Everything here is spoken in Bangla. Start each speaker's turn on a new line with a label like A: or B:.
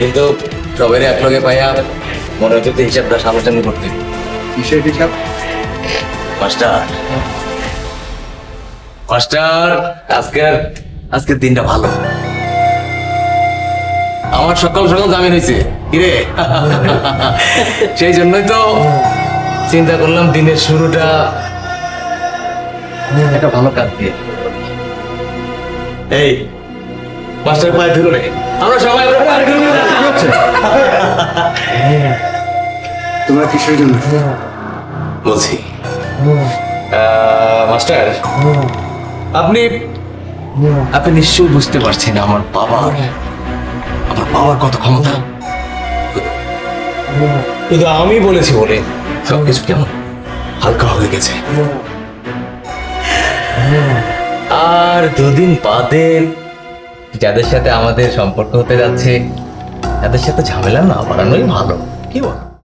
A: কিন্তু সবাই একলগে পাইয়া মনে হচ্ছে তো হিসাবটা সামনাসামনি করতে।
B: কিসের হিসাব?
A: মাস্টার। মাস্টার আজকের আজকের দিনটা ভালো। আমার সকাল সকাল জামিন হয়েছে কিরে সেই জন্যই তো চিন্তা করলাম দিনের শুরুটা একটা ভালো কাজ দিয়ে। এই মাস্টার পায়ে ধরো আমরা সবাই
B: তোমরা কিসের জন্য?
A: বলছি। মাস্টার? আপনি আপনি নিশ্চয়ই বুঝতে পারছেন আমার বাবার আমার বাবার কত ক্ষমতা। কিন্তু আমি বলেছি বলে সবকিছু কেমন হালকা হয়ে গেছে। আর দুদিন বাদে যাদের সাথে আমাদের সম্পর্ক হতে যাচ্ছে তাদের সাথে ঝামেলা না বাড়ানোই ভালো। কি বল?